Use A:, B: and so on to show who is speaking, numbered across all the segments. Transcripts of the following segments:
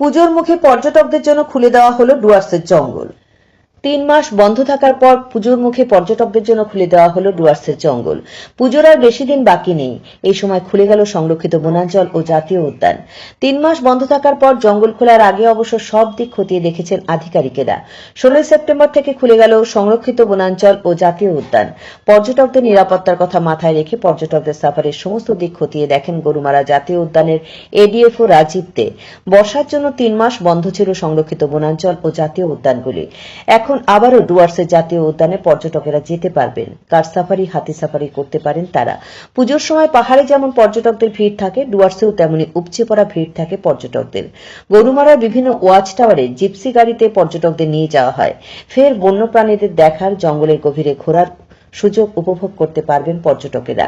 A: পুজোর মুখে পর্যটকদের জন্য খুলে দেওয়া হলো ডুয়ার্সের জঙ্গল। তিন মাস বন্ধ থাকার পর পুজোর মুখে পর্যটকদের জন্য খুলে দেওয়া হলো ডুয়ার্সের জঙ্গল। পুজোর আর বেশি দিন বাকি নেই। এই সময় খুলে গেল সংরক্ষিত বনাঞ্চল ও জাতীয় উদ্যান। তিন মাস বন্ধ থাকার পর জঙ্গল খোলার আগে অবশ্য সব দিক খতিয়ে দেখেছেন আধিকারিকেরা। ষোলোই সেপ্টেম্বর থেকে খুলে গেল সংরক্ষিত বনাঞ্চল ও জাতীয় উদ্যান। পর্যটকদের নিরাপত্তার কথা মাথায় রেখে পর্যটকদের সাফারের সমস্ত দিক খতিয়ে দেখেন গরুমারা জাতীয় উদ্যানের এডিএফও রাজীব দে। বর্ষার জন্য তিন মাস বন্ধ ছিল সংরক্ষিত বনাঞ্চল ও জাতীয় উদ্যানগুলি। এখন আবারও ডুয়ার্সের জাতীয় উদ্যানে পর্যটকেরা যেতে পারবেন। কার সাফারি, হাতি সাফারি করতে পারেন তারা। পুজোর সময় পাহাড়ে যেমন পর্যটকদের ভিড় থাকে ডুয়ার্সেও তেমনি উপচে পড়া ভিড় থাকে পর্যটকদের। গরুমারার বিভিন্ন ওয়াচ টাওয়ারে জিপসি গাড়িতে পর্যটকদের নিয়ে যাওয়া হয়। ফের বন্যপ্রাণীদের দেখার, জঙ্গলের গভীরে ঘোরার সুযোগ উপভোগ করতে পারবেন পর্যটকেরা।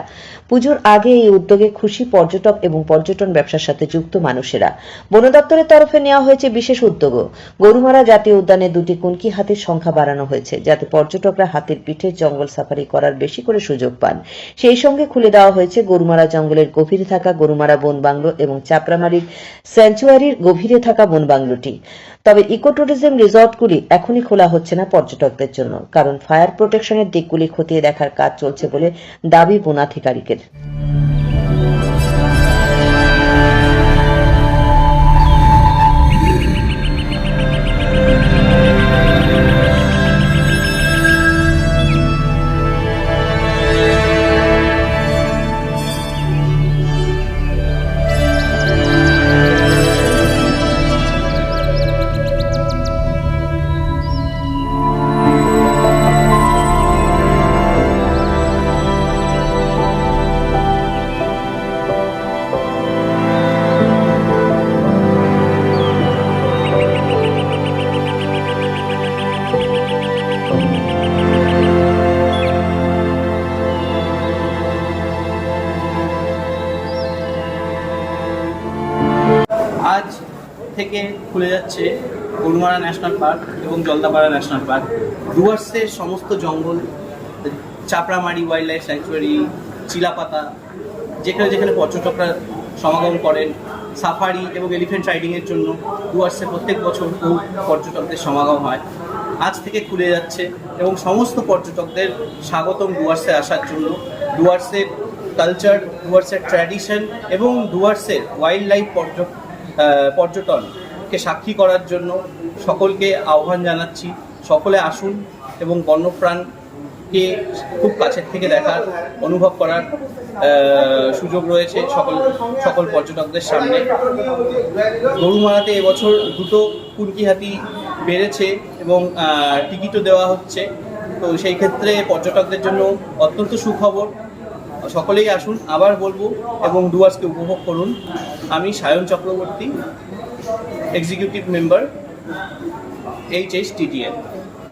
A: পুজোর আগে এই উদ্যোগে খুশি পর্যটক এবং পর্যটন ব্যবসার সাথে যুক্ত মানুষেরা। বন দপ্তরের তরফে নেওয়া হয়েছে বিশেষ উদ্যোগও গরুমারা জাতীয় উদ্যানে দুটি কুনকি হাতির সংখ্যা বাড়ানো হয়েছে, যাতে পর্যটকরা হাতির পিঠে জঙ্গল সাফারি করার বেশি করে সুযোগ পান। সেই সঙ্গে খুলে দেওয়া হয়েছে গরুমারা জঙ্গলের গভীরে থাকা গরুমারা বন বাংলো এবং চাপড়ামারির স্যাঞ্চুয়ারির গভীরে থাকা বন বাংলোটি। তবে ইকো ট্যুরিজম রিসর্টগুলি এখনই খোলা হচ্ছে না পর্যটকদের জন্য, কারণ ফায়ার প্রোটেকশনের দিকগুলি খতিয়ে দেখার কাজ চলছে বলে দাবি বনাধিকারিকের
B: আজ থেকে খুলে যাচ্ছে গরুমারা ন্যাশনাল পার্ক এবং জলদাপাড়া ন্যাশনাল পার্ক। ডুয়ার্সের সমস্ত জঙ্গল, Chapramari wild life sanctuary Chilapata, যেখানে যেখানে পর্যটকরা সমাগম করেন সাফারি এবং এলিফ্যান্ট রাইডিংয়ের জন্য ডুয়ার্সে প্রত্যেক বছর বহু পর্যটকদের সমাগম হয়। আজ থেকে খুলে যাচ্ছে এবং সমস্ত পর্যটকদের স্বাগতম ডুয়ার্সে আসার জন্য। ডুয়ার্সের কালচার ডুয়ার্সের ট্র্যাডিশন এবং ডুয়ার্সের ওয়াইল্ড লাইফ পর্যটনকে সাক্ষী করার জন্য সকলকে আহ্বান জানাচ্ছি। সকলে আসুন এবং বন্যপ্রাণকে খুব কাছের থেকে দেখার, অনুভব করার সুযোগ রয়েছে সকল সকল পর্যটকদের সামনে। গরুমারাতে এবছর দুটো কুনকি হাতি বেড়েছে এবং টিকিটও দেওয়া হচ্ছে। তো সেই ক্ষেত্রে পর্যটকদের জন্য অত্যন্ত সুখবর। সকলেই আসুন, আবার বলব এবং ডুয়ার্সকে উপভোগ করুন। আমি Sayan Chakraborty executive member H H TTL